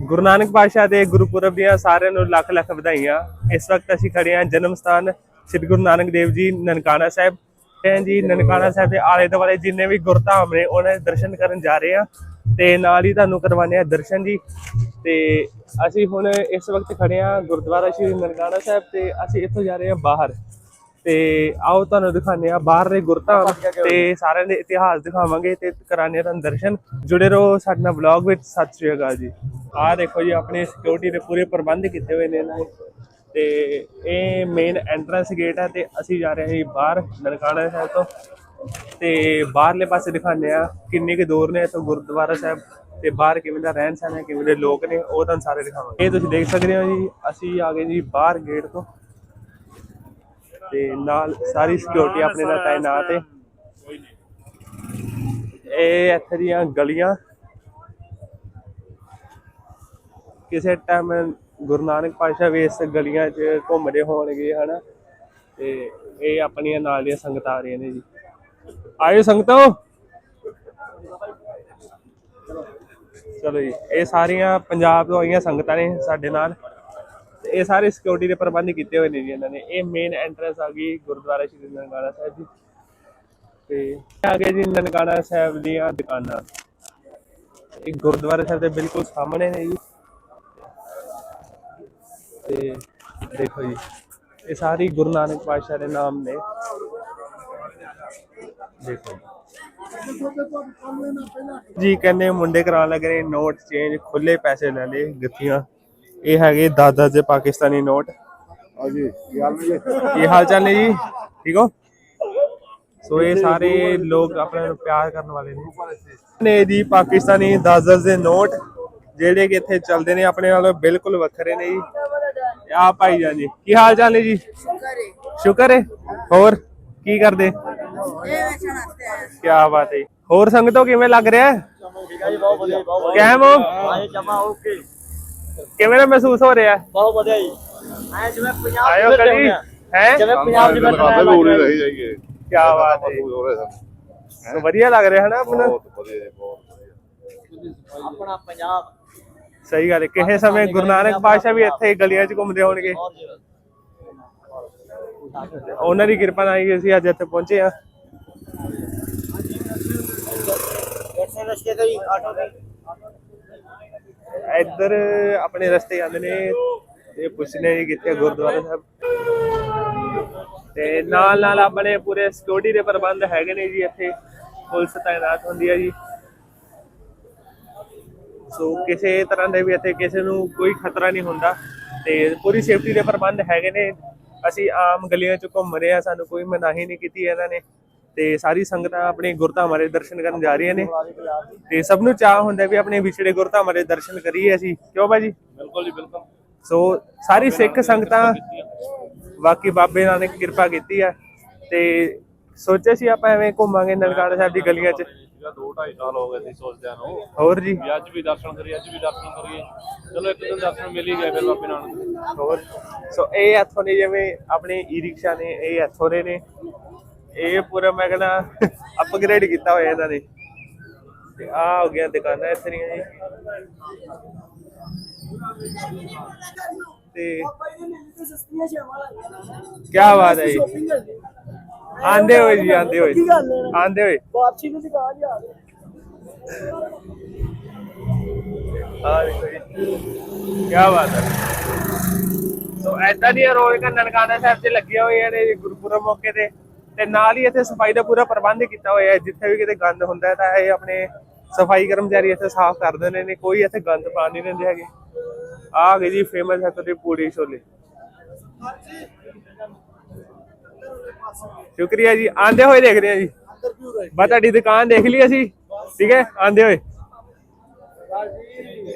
ਗੁਰੂ ਨਾਨਕ ਪਾਤਸ਼ਾਹ ਦੇ ਗੁਰਪੁਰਬ ਦੀਆਂ ਸਾਰਿਆਂ ਨੂੰ ਲੱਖ ਲੱਖ ਵਧਾਈਆਂ। ਇਸ ਵਕਤ ਅਸੀਂ ਖੜੇ ਹਾਂ ਜਨਮ ਸਥਾਨ ਸ੍ਰੀ ਗੁਰੂ ਨਾਨਕ ਦੇਵ ਜੀ ਨਨਕਾਣਾ ਸਾਹਿਬ। ਹੈ ਜੀ, ਨਨਕਾਣਾ ਸਾਹਿਬ ਦੇ ਆਲੇ ਦੁਆਲੇ ਜਿੰਨੇ ਵੀ ਗੁਰਧਾਮ ਨੇ, ਉਹਨਾਂ ਦੇ ਦਰਸ਼ਨ ਕਰਨ ਜਾ ਰਹੇ ਆ ਤੇ ਨਾਲ ਹੀ ਤੁਹਾਨੂੰ ਕਰਵਾਉਂਦੇ ਆ ਦਰਸ਼ਨ ਜੀ। ਤੇ ਅਸੀਂ ਹੁਣ ਇਸ ਵਕਤ ਖੜੇ ਆ ਗੁਰਦੁਆਰਾ ਸ੍ਰੀ ਨਨਕਾਣਾ ਸਾਹਿਬ ਤੇ ਅਸੀਂ ਇੱਥੋਂ ਜਾ ਰਹੇ ਆ ਬਾਹਰ। ਤੇ ਆਓ ਤੁਹਾਨੂੰ ਦਿਖਾਉਂਦੇ ਆ ਬਾਹਰ ਦੇ ਗੁਰਧਾਮ ਤੇ ਸਾਰਿਆਂ ਦੇ ਇਤਿਹਾਸ ਦਿਖਾਵਾਂਗੇ ਤੇ ਆ ਤੁਹਾਨੂੰ ਦਰਸ਼ਨ। ਜੁੜੇ ਰਹੋ ਸਾਡੇ ਨਾਲ ਵਲੌਗ ਵਿੱਚ। ਸਤਿ ਸ਼੍ਰੀ ਅਕਾਲ ਜੀ। ਆਹ ਦੇਖੋ ਜੀ ਆਪਣੇ ਸਿਕਿਉਰਿਟੀ ਦੇ ਪੂਰੇ ਪ੍ਰਬੰਧ ਕੀਤੇ ਹੋਏ ਨੇ ਇਹਨਾਂ ਨੇ ਤੇ ਇਹ ਮੇਨ ਐਂਟਰੈਂਸ ਗੇਟ ਹੈ ਤੇ ਅਸੀਂ ਜਾ ਰਹੇ ਹਾਂ ਜੀ ਬਾਹਰ ਨਨਕਾਣਾ ਸਾਹਿਬ ਤੋਂ। ਤੇ ਬਾਹਰਲੇ ਪਾਸੇ ਦਿਖਾਉਂਦੇ ਆ ਕਿੰਨੀ ਕੁ ਦੂਰ ਨੇ ਇੱਥੋਂ ਗੁਰਦੁਆਰਾ ਸਾਹਿਬ ਤੇ ਬਾਹਰ ਕਿਵੇਂ ਦਾ ਰਹਿਣ ਸਹਿਣ ਹੈ ਕਿਵੇਂ ਦੇ ਲੋਕ ਨੇ ਉਹ ਤੁਹਾਨੂੰ ਸਾਰੇ ਦਿਖਾਵਾਂਗੇ। ਇਹ ਤੁਸੀਂ ਦੇਖ ਸਕਦੇ ਹੋ ਜੀ ਅਸੀਂ ਆ ਗਏ ਜੀ ਬਾਹਰ ਗੇਟ ਤੋਂ। ਤੇ ਨਾਲ ਸਾਰੀ ਸਿਕਿਉਰਿਟੀ ਆਪਣੇ ਨਾਲ ਤਾਇਨਾਤ ਹੈ ਇਹ ਇੱਥੇ ਦੀਆਂ ਗਲੀਆਂ। ਕਿਸੇ ਟਾਈਮ ਗੁਰੂ ਨਾਨਕ ਪਾਤਸ਼ਾਹ ਵੀ ਇਸ ਗਲੀਆਂ 'ਚ ਘੁੰਮਦੇ ਹੋਣਗੇ ਹਨਾ? ਤੇ ਇਹ ਆਪਣੀਆਂ ਨਾਲ ਦੀਆਂ ਸੰਗਤਾਂ ਆ ਰਹੀਆਂ ਨੇ ਜੀ। ਆਇਓ ਸੰਗਤੋ। ਚਲੋ ਜੀ ਇਹ ਸਾਰੀਆਂ ਪੰਜਾਬ ਤੋਂ ਆਈਆਂ ਸੰਗਤਾਂ ਨੇ ਸਾਡੇ ਨਾਲ। ਇਹ ਸਾਰੇ ਸਿਕਿਉਰਿਟੀ ਦੇ ਪ੍ਰਬੰਧ ਕੀਤੇ ਹੋਏ ਨੇ ਜੀ ਇਹਨਾਂ ਨੇ। ਇਹ ਮੇਨ ਐਂਟਰੈਂਸ ਆ ਗਈ ਗੁਰਦੁਆਰਾ ਸ਼੍ਰੀ ਨਨਕਾਣਾ ਸਾਹਿਬ ਦੀ ਤੇ ਆ ਗਏ ਜੀ ਨਨਕਾਣਾ ਸਾਹਿਬ ਦੀਆਂ ਦੁਕਾਨਾਂ। ਇਹ ਗੁਰਦੁਆਰਾ ਸਾਹਿਬ ਦੇ ਬਿਲਕੁਲ ਸਾਹਮਣੇ ਨੇ ਜੀ। ਤੇ ਦੇਖੋ ਜੀ, ਇਹ ਸਾਰੀ ਗੁਰੂ ਨਾਨਕ ਪਾਤਸ਼ਾਹ ਦੇ ਨਾਮ ਨੇ। ਦੇਖੋ ਜੀ। ਕਹਿੰਦੇ ਮੁੰਡੇ ਕਰਾਉਣ ਲੱਗ ਰਹੇ ਨੋਟ ਚੇਂਜ ਖੁੱਲੇ ਪੈਸੇ ਲੈ ਲਏ ਗੱਥੀਆਂ ਇਹ ਹੈਗੇ 10 ਦੇ ਪਾਕਿਸਤਾਨੀ ਨੋਟ। ਹਾਂਜੀ ਯਾਰ ਜੀ? ਕੀ ਹਾਲ ਚਾਲ ਨੇ ਜੀ? ਠੀਕ ਹੋ? ਸੋ ਇਹ ਸਾਰੇ ਲੋਕ ਆਪਣੇ ਨੂੰ ਪਿਆਰ ਕਰਨ ਵਾਲੇ ਨੇ। ਨੇ ਜੀ ਪਾਕਿਸਤਾਨੀ 10 ਦੇ ਨੋਟ ਜਿਹੜੇ ਕਿ ਇੱਥੇ ਚੱਲਦੇ ਨੇ ਆਪਣੇ ਨਾਲੋਂ ਬਿਲਕੁਲ ਵੱਖਰੇ ਨੇ ਜੀ। ਆ ਭਾਈ ਜਾਨ ਜੀ ਕੀ ਹਾਲ ਚਾਲ ਨੇ ਜੀ? ਸ਼ੁਕਰ ਹੈ ਹੋਰ ਕੀ ਕਰਦੇ? ਕੀ ਬਾਤ ਹੈ ਹੋਰ ਸੰਗਤੋਂ ਕਿਵੇਂ ਲੱਗ ਰਿਹਾ? ਹੈ ਬਹੁਤ ਵਧੀਆ ਬਹੁਤ ਕੈਮ ਹੋ? ਆਏ ਜਮਾ ਓਕੇ। ਕਿਵੇਂ ਦਾ ਮਹਿਸੂਸ ਹੋ ਰਿਹਾ? ਬਹੁਤ ਵਧੀਆ ਜੀ। ਆਏ ਜਿਵੇਂ ਪੰਜਾਬ ਆਇਓ ਚ ਕਦੀ ਹੈ? ਜਿਵੇਂ ਪੰਜਾਬ ਚ ਲਗਾਉਂਦੇ ਵੀ ਉਰੇ ਰਹੀ ਜਾਈਏ। ਕੀ ਬਾਤ ਹੈ। ਹੋ ਰਿਹਾ ਸਾਨੂੰ। ਵਧੀਆ ਲੱਗ ਰਿਹਾ ਹੈ ਨਾ ਆਪਣਾ? ਬਹੁਤ ਵਧੀਆ ਜੀ, ਬਹੁਤ ਵਧੀਆ। ਆਪਣਾ ਪੰਜਾਬ। ਸਹੀ ਗੱਲ ਹੈ ਕਿਸੇ ਸਮੇਂ ਗੁਰੂ ਨਾਨਕ ਪਾਤਸ਼ਾਹ ਵੀ ਇੱਥੇ ਗਲੀਆਂ 'ਚ ਘੁੰਮਦੇ ਹੋਣਗੇ। ਜੀ ਉਹਨਾਂ ਦੀ ਕਿਰਪਾ ਨਾਲ ਹੀ ਅਸੀਂ ਅੱਜ ਇੱਥੇ ਪਹੁੰਚੇ ਆ ਕਿਹੜੇ ਰਸਤੇ ਤੇ ਆਟੋ ਤੇ ਇੱਧਰ ਆਪਣੇ ਰਸਤੇ ਆਉਂਦੇ ਨੇ ਇਹ ਪੁੱਛਨੇ ਜੀ ਕਿੱਥੇ ਗੁਰਦੁਆਰਾ ਸਾਹਿਬ। ਤੇ ਨਾਲ ਨਾਲ ਆਪਣੇ ਪੂਰੇ ਸਿਕਿਉਰਿਟੀ ਦੇ ਪ੍ਰਬੰਧ ਹੈਗੇ ਨੇ ਜੀ ਇੱਥੇ। ਪੁਲਿਸ ਤਾਇਨਾਤ ਹੁੰਦੀ ਹੈ ਜੀ। ਸੋ ਕਿਸੇ ਤਰ੍ਹਾਂ ਦੇ ਵੀ ਇੱਥੇ ਕਿਸੇ ਨੂੰ ਕੋਈ ਖਤਰਾ ਨਹੀਂ ਹੁੰਦਾ। ਤੇ ਪੂਰੀ ਸੇਫਟੀ ਦੇ ਪ੍ਰਬੰਧ ਹੈਗੇ ਨੇ। ਅਸੀਂ ਆਮ ਗਲੀਆਂ 'ਚ ਘੁੰਮ ਰਹੇ ਆ, ਸਾਨੂੰ ਕੋਈ ਮਨਾਹੀ ਨਹੀਂ ਕੀਤੀ ਇਹਨਾਂ ਨੇ। ਤੇ ਸਾਰੀ ਸੰਗਤਾਂ ਆਪਣੇ ਗੁਰਧਾਮਾਂ ਦੇ ਦਰਸ਼ਨ ਕਰਨ ਜਾ ਰਹੀਆਂ ਨੇ। ਤੇ ਸਭ ਨੂੰ ਚਾਹ ਹੁੰਦਾ ਵੀ ਆਪਣੇ ਵਿਛੜੇ ਗੁਰਧਾਮਾਂ ਦੇ ਦਰਸ਼ਨ ਕਰੀਏ ਅਸੀਂ। ਕਿਉਂ ਬਾਜੀ ਬਿਲਕੁਲ ਜੀ ਬਿਲਕੁਲ। ਸੋ ਸਾਰੀ ਸਿੱਖ ਸੰਗਤਾਂ ਬਾਕੀ ਬਾਬੇ ਨਾਨਕ ਨੇ ਕਿਰਪਾ ਕੀਤੀ ਆ। ਤੇ ਸੋਚਿਆ ਸੀ ਆਪਾਂ ਐਵੇਂ ਘੁੰਮਾਂਗੇ ਨਨਕਾਣਾ ਸਾਹਿਬ ਦੀ ਗਲੀਆਂ 'ਚ। ਜਿਹੜਾ 2 2.5 ਸਾਲ ਹੋ ਗਏ ਸੀ ਸੋਚਦਿਆਂ ਨੂੰ। ਹੋਰ ਜੀ? ਅੱਜ ਵੀ ਦਰਸ਼ਨ ਕਰੀਏ ਅੱਜ ਵੀ ਦਰਸ਼ਨ ਕਰੀਏ। ਚਲੋ ਇੱਕ ਦਿਨ ਦਰਸ਼ਨ ਮਿਲ ਹੀ ਗਏ ਫਿਰ ਬਾਬੇ ਨਾਨਕ ਹੋਰ? ਸੋ ਇਹ ਇੱਥੋਂ ਦੇ ਜਿਵੇਂ ਆਪਣੇ ਈ ਰਿਕਸ਼ਾ ਨੇ ਇਹ ਇੱਥੋਂ ਦੇ ਨੇ। ਇਹ ਪੂਰਾ ਮੈਂ ਕਹਿੰਦਾ ਅਪਗ੍ਰੇਡ ਕੀਤਾ ਹੋਇਆ ਇਹਨਾਂ ਨੇ। ਤੇ ਆ ਹੋ ਗਿਆ ਦੁਕਾਨਾਂ ਇੱਥੇ ਦੀਆਂ ਜੀ। ਤੇ ਕੀ ਬਾਤ ਹੈ ਜੀ। ਆਂਦੇ ਹੋਏ ਜੀ ਆਂਦੇ ਹੋਏ। ਆਂਦੇ ਹੋਏ। ਵਾਪਸੀ ਦੀ ਦੁਕਾਨ ਜਾ ਆ ਦੇਖੋ ਜੀ। ਕੀ ਬਾਤ ਹੈ। ਸੋ ਐਦਾਂ ਦੀਆਂ ਰੌਣਕਾਂ ਨਨਕਾਣਾ ਸਾਹਿਬ 'ਚ ਲੱਗੀਆਂ ਹੋਈਆਂ ਨੇ ਗੁਰਪੁਰਬ ਮੌਕੇ ਤੇ। ਤੇ ਨਾਲ ਹੀ ਇੱਥੇ ਸਫ਼ਾਈ ਦਾ ਪੂਰਾ ਪ੍ਰਬੰਧ ਕੀਤਾ ਹੋਇਆ ਹੈ। ਜਿੱਥੇ ਵੀ ਕਿਤੇ ਗੰਦ ਹੁੰਦਾ ਹੈ ਤਾਂ ਇਹ ਆਪਣੇ ਸਫ਼ਾਈ ਕਰਮਚਾਰੀ ਇੱਥੇ ਸਾਫ਼ ਕਰ ਦਿੰਦੇ ਨੇ। ਕੋਈ ਇੱਥੇ ਗੰਦ ਪਾ ਨਹੀਂ ਦਿੰਦੇ ਹੈਗੇ। ਆ ਗਏ ਜੀ ਫੇਮਸ ਹੈ ਤੇ ਪੂੜੀ ਛੋਲੇ। ਸ਼ੁਕਰੀਆ ਜੀ। ਆਂਦੇ ਹੋਏ ਦੇਖਦੇ ਰਹੇ ਹਾਂ ਜੀ। ਬਸ ਤੁਹਾਡੀ ਦੁਕਾਨ ਦੇਖ ਲਈ ਅਸੀਂ। ਠੀਕ ਹੈ? ਆਂਦੇ ਹੋਏ।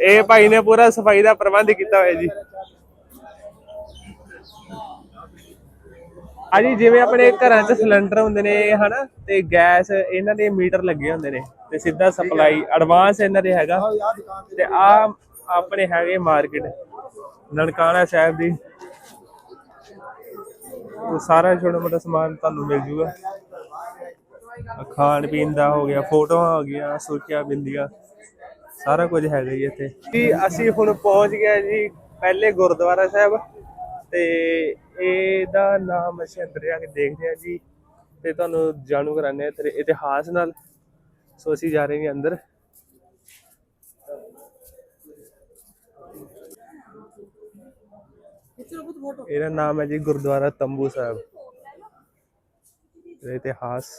ਇਹ ਭਾਈ ਨੇ ਪੂਰਾ ਸਫ਼ਾਈ ਦਾ ਪ੍ਰਬੰਧ ਕੀਤਾ ਹੋਇਆ ਜੀ। ਹਾਂਜੀ ਜਿਵੇਂ ਆਪਣੇ ਘਰਾਂ 'ਚ ਸਿਲੰਡਰ ਹੁੰਦੇ ਨੇ, ਹਨਾ, ਤੇ ਗੈਸ, ਇਹਨਾਂ ਦੇ ਮੀਟਰ ਲੱਗੇ ਹੁੰਦੇ ਨੇ, ਤੇ ਸਿੱਧਾ ਸਪਲਾਈ ਐਡਵਾਂਸ ਇਹਨਾਂ ਦੇ ਹੈਗਾ। ਤੇ ਆ ਆਪਣੇ ਹੈਗੇ ਮਾਰਕੀਟ, ਨਨਕਾਣਾ ਸਾਹਿਬ ਦੀ। ਤੇ ਸਾਰਾ ਛੋਟਾ ਮੋਟਾ ਸਮਾਨ ਤੁਹਾਨੂੰ ਮਿਲ ਜੂਗਾ। ਖਾਣ ਪੀਣ ਦਾ ਹੋ ਗਿਆ, ਫੋਟੋਆਂ ਹੋ ਗਈਆਂ, ਸੁਰਖੀਆਂ ਬਿੰਦੀਆਂ, ਸਾਰਾ ਕੁਝ ਹੈਗਾ ਜੀ ਇੱਥੇ। ਜੀ, ਅਸੀਂ ਹੁਣ ਪਹੁੰਚ ਗਏ ਜੀ ਪਹਿਲੇ ਗੁਰਦੁਆਰਾ ਸਾਹਿਬ, ਤੇ ਇਹਦਾ ਨਾਮ ਅਸੀਂ ਅੰਦਰ ਜਾ ਕੇ ਦੇਖਦੇ ਹਾਂ ਜੀ ਤੇ ਤੁਹਾਨੂੰ ਜਾਣੂ ਕਰਾਉਂਦੇ ਹਾਂ ਤੇ ਇਤਿਹਾਸ ਨਾਲ। ਸੋ ਅਸੀਂ ਜਾ ਰਹੇ ਹਾਂ ਅੰਦਰ। ਇਹਦਾ ਨਾਮ ਹੈ ਜੀ ਗੁਰਦੁਆਰਾ ਤੰਬੂ ਸਾਹਿਬ। ਇਤਿਹਾਸ।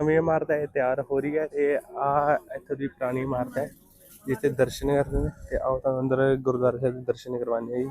ਨਵੀਂ ਇਮਾਰਤ ਹੈ ਇਹ ਤਿਆਰ ਹੋ ਰਹੀ ਹੈ ਇਹ ਆ ਇੱਥੋਂ ਦੀ ਪੁਰਾਣੀ ਇਮਾਰਤ ਹੈ, ਜਿੱਥੇ ਦਰਸ਼ਨ ਕਰਦੇ ਨੇ। ਤੇ ਆਓ ਤੁਹਾਨੂੰ ਅੰਦਰ ਗੁਰਦੁਆਰੇ ਸਾਹਿਬ ਦੇ ਦਰਸ਼ਨ ਕਰਵਾਉਂਦੇ ਹਾਂ ਜੀ।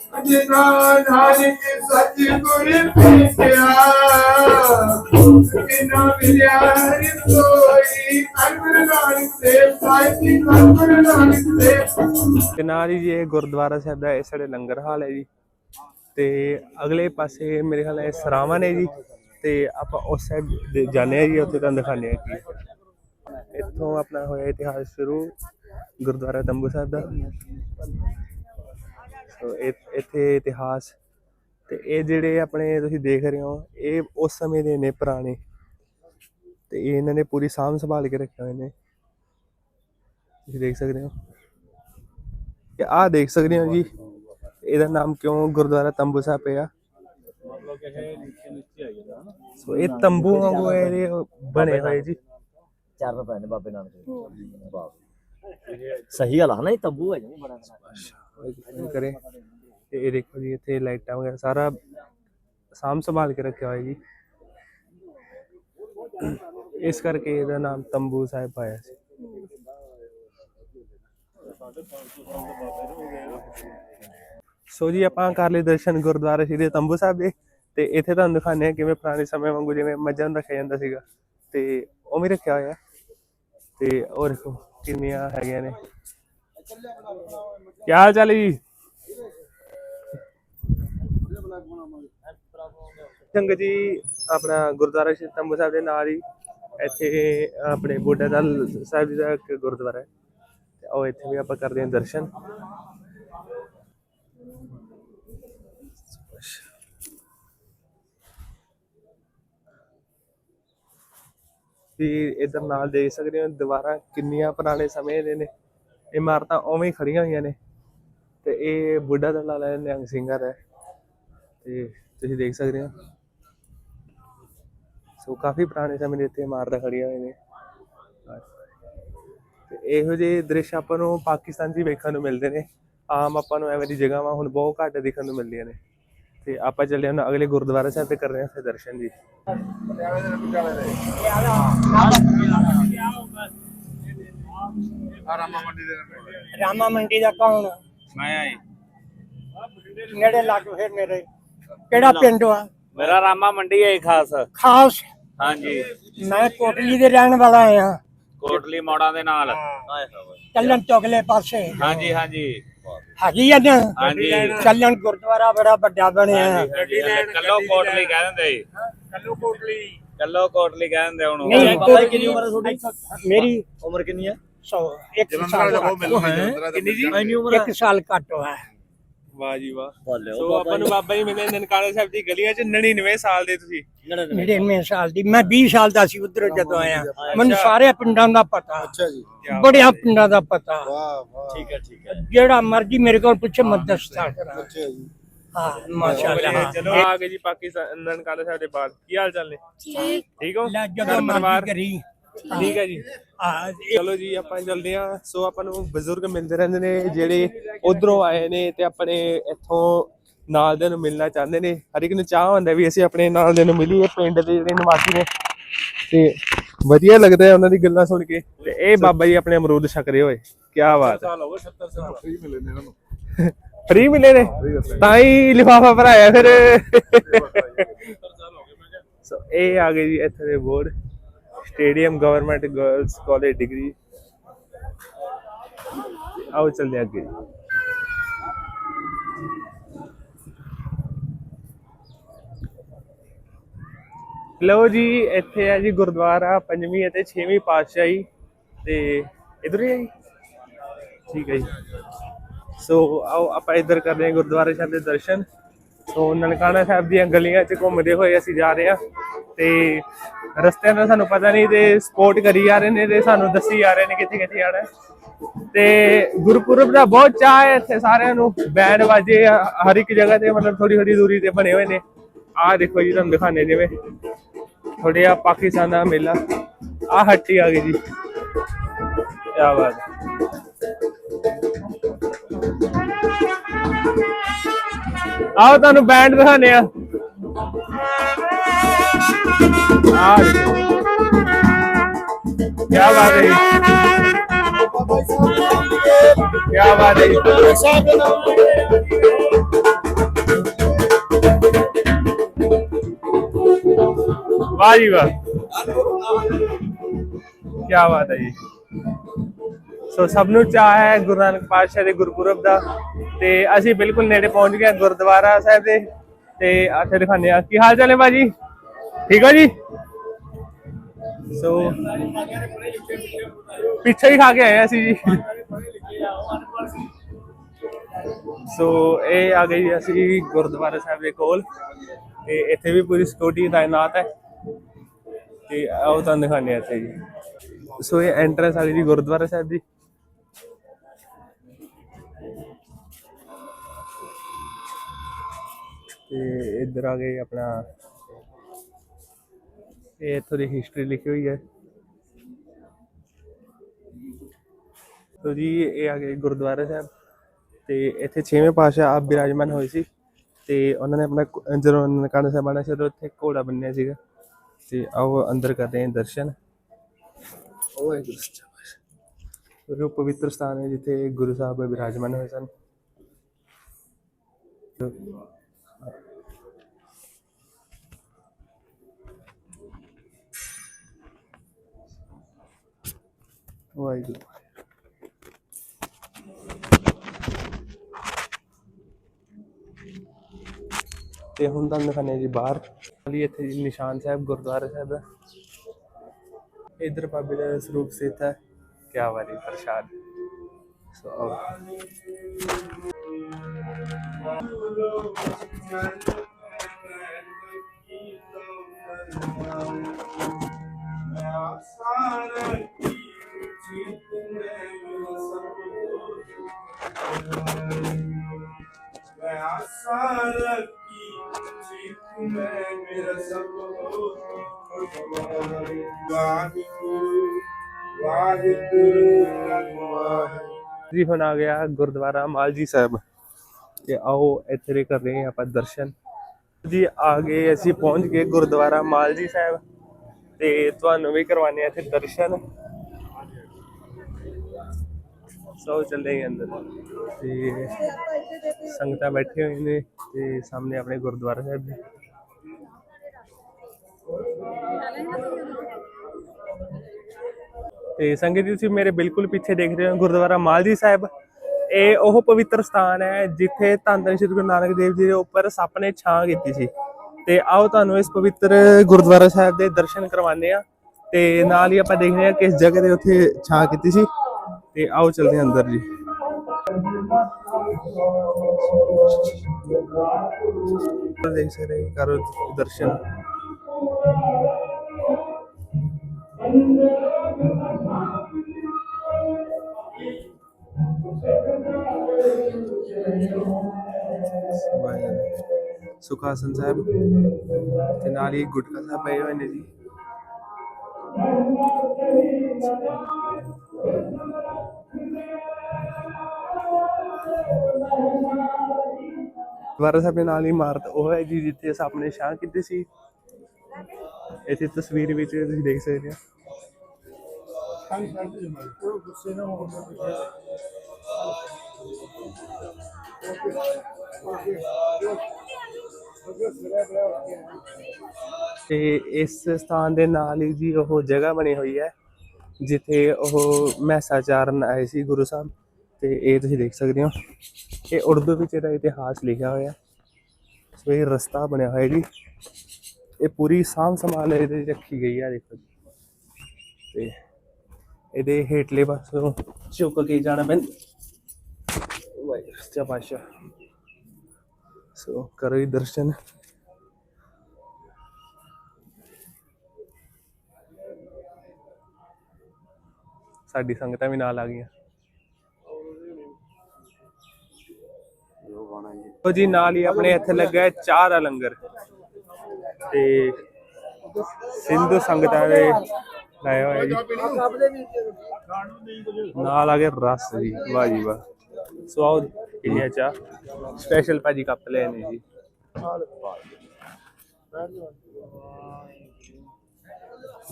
ਜਿਨਾ ਨਾਨਕ ਸੱਚ ਗੁਰ ਪੀਤਿਆ। ਜਿਨਾ ਮਿਲਿਆ ਰਿਤੋਈ ਅਨੰਦ ਨਾਨਕ ਦੇਵ ਸਾਚੀ ਗੁਰ ਨਾਨਕ ਦੇਵ ਤੇ ਨਾਲ ਹੀ ਜੀ ਇਹ ਗੁਰਦੁਆਰਾ ਸਾਹਿਬ ਦਾ ਇਹ ਸਾਡੇ ਲੰਗਰ ਹਾਲ ਹੈ ਜੀ। ਤੇ ਅਗਲੇ ਪਾਸੇ ਮੇਰੇ ਖਿਆਲ ਨਾਲ ਸਰਾਵਾਂ ਨੇ ਜੀ। ਤੇ ਆਪਾਂ ਉਸ ਸਾਈਡ ਦੇ ਜਾਂਦੇ ਆ ਜੀ, ਉੱਥੇ ਤੁਹਾਨੂੰ ਦਿਖਾਉਂਦੇ ਆ ਕੀ ਇੱਥੋਂ ਆਪਣਾ ਹੋਇਆ ਇਤਿਹਾਸ ਸ਼ੁਰੂ ਗੁਰਦੁਆਰਾ ਤੰਬੂ ਸਾਹਿਬ ਦਾ। ਇੱਥੇ ਇਤਿਹਾਸ ਤੇ ਇਹ ਜਿਹੜੇ ਆਪਣੇ ਤੁਸੀਂ ਦੇਖ ਰਹੇ ਹੋ, ਇਹ ਉਸ ਸਮੇਂ ਦੇ ਨੇ ਪੁਰਾਣੇ ਤੇ ਇਹ ਇਹਨਾਂ ਨੇ ਪੂਰੀ ਸਾਂਭ ਸੰਭਾਲ ਕੇ ਰੱਖੇ ਹੋਏ ਨੇ। ਤੁਸੀਂ ਦੇਖ ਸਕਦੇ ਹੋ। ਕਿ ਆਹ ਦੇਖ ਸਕਦੇ ਹੋ ਜੀ, ਇਹਦਾ ਨਾਮ ਕਿਉਂ ਗੁਰਦੁਆਰਾ ਤੰਬੂ ਸਾਹਿਬ ਪਿਆ? ਸੋ ਇਹ ਤੰਬੂ ਵਾਂਗੂ ਇਹਦੇ ਬਣੇ ਹੋਏ ਜੀ। ਚਾਰ ਰੁਪਏ ਨੇ ਬਾਬੇ ਨਾਨਕ ਦੇ। ਸਹੀ ਗੱਲ ਆ ਨਾ, ਇਹ ਤੰਬੂ ਹੈ ਜੀ, ਬੜਾ। ਕਰੇ। ਤੇ ਇਹ ਦੇਖੋ ਜੀ, ਇੱਥੇ ਲਾਈਟਾਂ ਵਗੈਰਾ ਸਾਰਾ ਸਾਂਭ ਸੰਭਾਲ ਕੇ ਰੱਖਿਆ ਹੋਇਆ ਜੀ। ਇਸ ਕਰਕੇ ਇਹਦਾ ਨਾਮ ਤੰਬੂ ਸਾਹਿਬ ਪਾਇਆ ਸੀ। ਸੋ ਜੀ, ਆਪਾਂ ਕਰ ਲਏ ਦਰਸ਼ਨ ਗੁਰਦੁਆਰਾ ਸ਼੍ਰੀ ਤੰਬੂ ਸਾਹਿਬ ਦੇ। ਤੇ ਇੱਥੇ ਤੁਹਾਨੂੰ ਦਿਖਾਉਂਦੇ ਆ ਕਿਵੇਂ ਪੁਰਾਣੇ ਸਮੇਂ ਵਾਂਗੂ ਜਿਵੇਂ ਮੱਝਾਂ ਨੂੰ ਰੱਖਿਆ ਜਾਂਦਾ ਸੀਗਾ। ਤੇ ਉਵੇਂ ਰੱਖਿਆ ਹੋਇਆ। ਤੇ ਉਹ ਦੇਖੋ, ਕਿੰਨੀਆਂ ਹੈਗੀਆਂ ਨੇ। ਕੀ ਹਾਲ ਚਾਲ ਜੀ? ਸੰਗਤ ਜੀ, ਆਪਣਾ ਗੁਰਦੁਆਰਾ ਸ਼੍ਰੀ ਤੰਬੂ ਸਾਹਿਬ ਦੇ ਨਾਲ ਹੀ ਇੱਥੇ ਆਪਣੇ ਬੁੱਢਾ ਦਲ ਸਾਹਿਬ ਜੀ ਦਾ ਇੱਕ ਗੁਰਦੁਆਰਾ ਹੈ। ਉਹ ਇੱਥੇ ਵੀ ਆਪਾਂ ਕਰਦੇ ਹਾਂ ਦਰਸ਼ਨ। ਵੀ ਇਧਰ ਨਾਲ ਦੇਖ ਸਕਦੇ ਹੋ, ਦੀਵਾਰਾਂ ਕਿੰਨੀਆਂ ਪੁਰਾਣੇ ਸਮੇਂ ਦੇ ਨੇ। ਇਮਾਰਤਾਂ ਉਵੇਂ ਹੀ ਖੜੀਆਂ ਹੋਈਆਂ ਨੇ। ਤੇ ਇਹ ਬੁੱਢਾ ਦਲ ਵਾਲਾ ਨਿਹੰਗ ਸਿੰਘਾਂ ਹੈ ਤੇ ਤੁਸੀਂ ਦੇਖ ਸਕਦੇ ਹੋ। ਸੋ ਕਾਫੀ ਪੁਰਾਣੇ ਸਮੇਂ ਦੇ ਇੱਥੇ ਇਮਾਰਤਾਂ ਖੜੀਆਂ ਹੋਈਆਂ ਨੇ। ਤੇ ਇਹੋ ਜਿਹੇ ਦ੍ਰਿਸ਼ ਆਪਾਂ ਨੂੰ ਪਾਕਿਸਤਾਨ 'ਚ ਵੇਖਣ ਨੂੰ ਮਿਲਦੇ ਨੇ। ਆਮ ਆਪਾਂ ਨੂੰ ਐਵੇਂ ਦੀ ਜਗ੍ਹਾਵਾਂ ਹੁਣ ਬਹੁਤ ਘੱਟ ਦੇਖਣ ਨੂੰ ਮਿਲਦੀਆਂ ਨੇ। ਤੇ ਆਪਾਂ ਚੱਲੇ ਹਾਂ ਹੁਣ ਅਗਲੇ ਗੁਰਦੁਆਰਾ ਸਾਹਿਬ ਤੇ ਕਰ ਰਹੇ ਹਾਂ ਫਿਰ ਦਰਸ਼ਨ ਜੀ। ਰਾਮਾ ਮੰਡੀ ਦਾ ਕੌਣ? ਮੈਂ ਆਈ ਨੇੜੇ ਲੱਗ ਫਿਰ ਮੇਰੇ। ਕਿਹੜਾ ਪਿੰਡ ਆ? ਮੇਰਾ ਰਾਮਾ ਮੰਡੀ ਹੈ ਖਾਸ। ਖਾਸ? ਹਾਂਜੀ। ਮੈਂ ਕੋਟਲੀ ਦੇ ਰਹਿਣ ਵਾਲਾ ਆ। ਕੋਟਲੀ ਮੋੜਾਂ ਦੇ ਨਾਲ। ਚੱਲਣ ਚੋਗਲੇ ਪਾਸੇ। ਹਾਂਜੀ ਹਾਂਜੀ। ਹੈਗੀ ਆ ਨਾ? ਹਾਂਜੀ। ਚੱਲਣ ਗੁਰਦੁਆਰਾ ਬੜਾ ਵੱਡਾ ਬਣਿਆ। ਕੱਲੋ ਕੋਟਲੀ ਕਹਿ ਦਿੰਦੇ ਕੱਲੋ ਕੋਟਲੀ। ਕੱਲੋ ਕੋਟਲੀ ਕਹਿ ਦਿੰਦੇ ਉਹਨੂੰ। ਨਹੀਂ ਬਾਬਾ ਜੀ ਕਿੰਨੀ ਉਮਰ ਹੈ ਤੁਹਾਡੀ? ਮੇਰੀ ਉਮਰ ਕਿੰਨੀ ਹੈ 100 ਇੱਕ ਸਾਲ ਕਿੰਨੀ ਜੀ ਇੰਨੀ ਉਮਰ? ਇੱਕ ਸਾਲ ਘੱਟ ਹੋਇਆ। ਵਾਹ ਜੀ ਵਾਹ। ਬੋਲੇ ਸੋ ਆਪਾਂ ਨੂੰ ਬਾਬਾ ਜੀ ਮਿਲੇ ਨਨਕਾਣਾ ਸਾਹਿਬ ਦੀ ਗਲੀਆਂ 'ਚ 99 ਸਾਲ ਦੇ ਤੁਸੀਂ। 99 ਸਾਲ ਦੀ। ਮੈਂ 20 ਸਾਲ ਦਾ ਸੀ ਉਧਰ ਜਦੋਂ ਆਇਆ। ਮੈਨੂੰ ਸਾਰੇ ਪਿੰਡਾਂ ਦਾ ਪਤਾ। ਅੱਛਾ ਜੀ। ਬੜਿਆ ਪਿੰਡਾਂ ਦਾ ਪਤਾ। ਠੀਕ ਹੈ ਠੀਕ ਹੈ। ਜਿਹੜਾ ਮਰਜ਼ੀ ਮੇਰੇ ਕੋਲ ਪੁੱਛੇ ਮੈਂ ਦੱਸਦਾ ਕਰਾਂ ਹਾਂ ਮਾਸ਼ਾਅੱਲਾ। ਚਲੋ ਆ ਗਏ ਜੀ ਪਾਕਿਸਤਾਨ ਨਨਕਾਣਾ ਸਾਹਿਬ ਦੇ ਬਾਅਦ। ਕੀ ਹਾਲ ਚਾਲ ਨੇ? ਠੀਕ। ਠੀਕ ਹੋ? ਲੈ ਘਰ ਜਦੋਂ ਪਰਿਵਾਰ? ਮਰਜ਼ੀ ਕਰੀ। ਠੀਕ ਹੈ ਜੀ। ਹਾਂ ਚਲੋ ਜੀ ਆਪਾਂ ਚੱਲਦੇ ਆ ਸੋ ਆਪਾਂ ਨੂੰ ਬਜ਼ੁਰਗ ਮਿਲਦੇ ਰਹਿੰਦੇ ਨੇ ਜਿਹੜੇ ਉਧਰੋਂ ਆਏ ਨੇ ਤੇ ਆਪਣੇ ਇੱਥੋਂ ਨਾਲ ਦੇ ਨੂੰ ਮਿਲਣਾ ਚਾਹੁੰਦੇ ਨੇ। ਹਰ ਇੱਕ ਨੂੰ ਚਾਹ ਹੁੰਦਾ ਵੀ ਅਸੀਂ ਆਪਣੇ ਨਾਲ ਦੇ ਨੂੰ ਮਿਲੀਏ ਪਿੰਡ ਦੇ ਜਿਹੜੇ ਨਿਵਾਸੀ ਨੇ। ਤੇ ਵਧੀਆ ਲੱਗਦਾ ਹੈ ਉਹਨਾਂ ਦੀ ਗੱਲਾਂ ਸੁਣ ਕੇ। ਤੇ ਇਹ ਬਾਬਾ ਜੀ ਆਪਣੇ ਅਮਰੂਦ ਛਕ ਰਹੇ ਹੋਏ। ਕੀ ਬਾਤ ਹੈ। ਸਾਲ ਹੋ ਗਏ 70 ਸਾਲ। ਫ੍ਰੀ ਮਿਲੇ ਨੇ ਇਹਨਾਂ ਨੂੰ। ਫ੍ਰੀ ਮਿਲੇ ਨੇ? ਤਾਂ ਹੀ ਲਿਫਾਫਾ ਭਰਾਇਆ ਫਿਰ। ਸੋ ਇਹ ਆ ਗਏ ਜੀ ਇੱਥੇ ਦੇ board. Stadium government girls college degree ਆਓ ਚੱਲਦੇ ਅੱਗੇ ਲਓ ਜੀ ਇੱਥੇ ਆ ਜੀ ਗੁਰਦੁਆਰਾ ਪੰਜਵੀਂ ਅਤੇ ਛੇਵੀਂ ਪਾਤਸ਼ਾਹੀ ਤੇ ਇਧਰ ਹੀ ਆ ਠੀਕ ਹੈ ਜੀ ਸੋ ਆਓ ਆਪਾਂ ਇਧਰ ਕਰਦੇ ਹਾਂ ਗੁਰਦੁਆਰੇ ਸਾਹਿਬ ਦੇ ਦਰਸ਼ਨ ਸੋ ਨਨਕਾਣਾ ਸਾਹਿਬ ਦੀਆਂ ਗਲੀਆਂ 'ਚ ਘੁੰਮਦੇ ਹੋਏ ਅਸੀਂ ਜਾ ਰਹੇ ਹਾਂ ਤੇ ਰਸਤਿਆਂ ਦਾ ਸਾਨੂੰ ਪਤਾ ਨਹੀਂ ਤੇ ਸਪੋਰਟ ਕਰੀ ਜਾ ਰਹੇ ਨੇ ਤੇ ਸਾਨੂੰ ਦੱਸੀ ਜਾ ਰਹੇ ਨੇ ਕਿੱਥੇ ਕਿੱਥੇ ਜਾਣਾ ਤੇ ਗੁਰਪੁਰਬ ਦਾ ਬਹੁਤ ਚਾਹ ਹੈ ਇੱਥੇ ਸਾਰਿਆਂ ਨੂੰ। ਬੈਂਡ ਵਾਜੇ ਹਰ ਇੱਕ ਜਗ੍ਹਾ ਤੇ ਮਤਲਬ ਥੋੜੀ ਥੋੜੀ ਦੂਰੀ ਤੇ ਬਣੇ ਹੋਏ ਨੇ। ਆਹ ਦੇਖੋ ਜੀ, ਤੁਹਾਨੂੰ ਦਿਖਾਣੇ ਜਿਵੇਂ ਥੋੜੇ ਆ ਪਾਕਿਸਤਾਨ ਦਾ ਮੇਲਾ। ਆ ਹੱਟੀ ਆ ਗਈ ਜੀ। ਕੀ ਬਾਤ ਆਓ ਤੁਹਾਨੂੰ ਬੈਂਡ ਦਿਖਾਣੇ ਆ। ਆ ਦੇਖੋ ਕੀ ਬਾਤ ਹੈ ਕੀ ਬਾਤ ਹੈ ਵਾਹ ਜੀ ਵਾਹ ਕੀ ਬਾਤ ਹੈ ਜੀ ਸੋ ਸਭ ਨੂੰ ਚਾਹ ਹੈ ਗੁਰੂ ਨਾਨਕ ਪਾਤਸ਼ਾਹ ਦੇ ਗੁਰਪੁਰਬ ਦਾ ਤੇ ਅਸੀਂ ਬਿਲਕੁਲ ਨੇੜੇ ਪਹੁੰਚ ਗਏ ਗੁਰਦੁਆਰਾ ਸਾਹਿਬ ਦੇ ਤੇ ਇੱਥੇ ਦਿਖਾਉਂਦੇ ਆ ਕੀ ਹਾਲ ਚਾਲ ਹੈ ਭਾਜੀ? ਠੀਕ ਹੋ ਜੀ? ਸੋ ਪਿੱਛੇ ਹੀ ਖਾ ਕੇ ਆਏ ਅਸੀਂ ਜੀ। ਸੋ ਇਹ ਆ ਗਈ ਅਸੀਂ ਗੁਰਦੁਆਰਾ ਸਾਹਿਬ ਦੇ ਕੋਲ। ਤੇ ਇੱਥੇ ਵੀ ਪੂਰੀ ਸਿਕਿਉਰਿਟੀ ਤਾਇਨਾਤ ਹੈ। ਤੇ ਆਓ ਤੁਹਾਨੂੰ ਦਿਖਾਉਂਦੇ ਆ ਇੱਥੇ ਜੀ। ਸੋ ਇਹ ਐਂਟਰੈਂਸ ਆ ਗਈ ਜੀ ਗੁਰਦੁਆਰਾ ਸਾਹਿਬ ਦੀ। ਤੇ ਇੱਧਰ ਆ ਗਏ ਆਪਣਾ ਇਹ ਇੱਥੋਂ ਦੀ ਹਿਸਟਰੀ ਲਿਖੀ ਹੋਈ ਹੈ। ਤੋ ਜੀ, ਇਹ ਆ ਗਏ ਗੁਰਦੁਆਰਾ ਸਾਹਿਬ। ਤੇ ਇੱਥੇ ਛੇਵੇਂ ਪਾਤਸ਼ਾਹ ਆਪ ਬਿਰਾਜਮਾਨ ਹੋਏ ਸੀ ਤੇ ਉਹਨਾਂ ਨੇ ਆਪਣਾ ਜਦੋਂ ਨਨਕਾਣਾ ਸਾਹਿਬ ਆਣਾ ਸੀ ਉੱਥੇ ਘੋੜਾ ਬੰਨਿਆ ਸੀਗਾ। ਤੇ ਆਓ ਅੰਦਰ ਕਰਦੇ ਹਾਂ ਦਰਸ਼ਨ। ਉਹ ਹੈ ਗੁਰੂ ਉਹ ਪਵਿੱਤਰ ਸਥਾਨ ਹੈ ਜਿੱਥੇ ਗੁਰੂ ਸਾਹਿਬ ਬਿਰਾਜਮਾਨ ਹੋਏ ਸਨ। ਵਾਹਿਗੁਰੂ। ਤੇ ਹੁਣ ਤਾਂ ਦਿਖਾਣੇ ਜੀ ਬਾਹਰ। ਲਈ ਇੱਥੇ ਜੀ ਨਿਸ਼ਾਨ ਸਾਹਿਬ, ਗੁਰਦੁਆਰਾ ਸਾਹਿਬ ਦਾ ਇਧਰ ਬਾਬੇ ਦਾ ਸਰੂਪ ਸਥਿਤ ਹੈ। ਕਿਆ ਵਾਰੀ ਪ੍ਰਸ਼ਾਦ। ਸੋ ਆਓ। ਜੀ ਹੁਣ ਆ ਗਿਆ ਗੁਰਦੁਆਰਾ ਮਾਲਜੀ ਸਾਹਿਬ। ਤੇ ਆਓ ਇੱਥੇ ਦੇ ਕਰ ਰਹੇ ਆਪਾਂ ਦਰਸ਼ਨ। ਜੀ ਆ ਗਏ ਅਸੀਂ ਪਹੁੰਚ ਗਏ ਗੁਰਦੁਆਰਾ ਮਾਲਜੀ ਸਾਹਿਬ। ਤੇ ਤੁਹਾਨੂੰ ਵੀ ਕਰਵਾਣੇ ਆ ਇੱਥੇ ਦਰਸ਼ਨ। ਸੋ ਚੱਲੇ ਹਾਂ ਅੰਦਰ। ਤੇ ਸੰਗਤਾਂ ਬੈਠੇ ਹੋਏ ਨੇ ਤੇ ਸਾਹਮਣੇ ਆਪਣੇ ਗੁਰਦੁਆਰਾ ਸਾਹਿਬ ਦੇ ਤੇ ਸੰਗਤ ਜੀ, ਤੁਸੀਂ ਮੇਰੇ ਬਿਲਕੁਲ ਪਿੱਛੇ ਦੇਖ ਰਹੇ ਹੋ ਗੁਰਦੁਆਰਾ ਮਾਲਜੀ ਸਾਹਿਬ। ਇਹ ਉਹ ਪਵਿੱਤਰ ਸਥਾਨ ਹੈ ਜਿੱਥੇ ਧੰਨ ਧੰਨ ਸ਼੍ਰੀ ਗੁਰੂ ਨਾਨਕ ਦੇਵ ਜੀ ਦੇ ਉੱਪਰ ਸੱਪ ਨੇ ਛਾਂ ਕੀਤੀ ਸੀ। ਤੇ ਆਓ ਤੁਹਾਨੂੰ ਇਸ ਪਵਿੱਤਰ ਗੁਰਦੁਆਰਾ ਸਾਹਿਬ ਦੇ ਦਰਸ਼ਨ ਕਰਵਾਉਂਦੇ ਆ ਤੇ ਨਾਲ ਹੀ ਆਪਾਂ ਦੇਖਦੇ ਹਾਂ ਕਿਸ ਜਗ੍ਹਾ ਤੇ ਉੱਥੇ ਛਾਂ ਕੀਤੀ ਸੀ। ਤੇ ਆਓ ਚਲਦੇ ਹਾਂ ਅੰਦਰ ਜੀ। ਦੇਖ ਸਕਦੇ ਕਰੋ ਦਰਸ਼ਨ। ਸੁਖਾਸਨ ਸਾਹਿਬ, ਤੇ ਨਾਲ ਹੀ ਗੁਟਕਾ ਸਾਹਿਬ ਪਏ ਹੋਏ ਨੇ ਜੀ। ਗੁਰਦੁਆਰਾ ਸਾਹਿਬ ਦੇ ਨਾਲ ਹੀ ਇਮਾਰਤ, ਉਹ ਹੈ ਜੀ ਜਿੱਥੇ ਸੱਪ ਨੇ ਛਾਂ ਕੀਤੀ ਸੀ। ਇੱਥੇ ਤਸਵੀਰ ਵਿੱਚ ਤੁਸੀਂ ਦੇਖ ਸਕਦੇ ਹੋ। ਤੇ ਇਸ ਸਥਾਨ ਦੇ ਨਾਲ ਹੀ ਜੀ ਉਹ ਜਗ੍ਹਾ ਬਣੀ ਹੋਈ ਹੈ। ਜਿੱਥੇ ਉਹ ਮਹਿਸਾ ਚਾਰਨ ਆਏ ਸੀ ਗੁਰੂ ਸਾਹਿਬ, ਤੇ ਇਹ ਤੁਸੀਂ ਦੇਖ ਸਕਦੇ ਹੋ। ਇਹ ਉਰਦੂ ਵਿੱਚ ਇਹਦਾ ਇਤਿਹਾਸ ਲਿਖਿਆ ਹੋਇਆ। ਸੋ ਇਹ ਰਸਤਾ ਬਣਿਆ ਹੋਇਆ ਜੀ। ਇਹ ਪੂਰੀ ਸਾਂਭ ਸੰਭਾਲ ਇਹਦੇ ਰੱਖੀ ਗਈ ਆ, ਦੇਖੋ ਤੇ ਇਹਦੇ ਹੇਠਲੇ ਪਾਸੋਂ ਚੁੱਕ ਕੇ ਜਾਣਾ ਪੈਂਦਾ। ਵਾਹਿਗੁਰੂ ਸੱਚਾ ਪਾਤਸ਼ਾਹ ਸੋ ਕਰੋ ਜੀ ਦਰਸ਼ਨ। ਸਾਡੀ ਸੰਗਤਾਂ ਵੀ ਨਾਲ ਆ ਗਈਆਂ। ਉਹ ਜੀ, ਨਾਲ ਹੀ ਆਪਣੇ ਇੱਥੇ ਲੱਗਾ ਹੈ ਚਾਹ ਦਾ ਲੰਗਰ ਤੇ ਸਿੰਧੂ ਸੰਗਤਾਂ ਦੇ ਲਾਇਆ ਹੋਇਆ ਜੀ। ਨਾਲ ਆ ਗਿਆ ਰਸ ਜੀ, ਵਾਹ ਜੀ ਵਾਹ। ਸੋ ਆਓ ਇਹ ਚਾਹ। ਸਪੈਸ਼ਲ ਭਾਜੀ ਕੱਪ ਲੈ ਨੇ ਜੀ।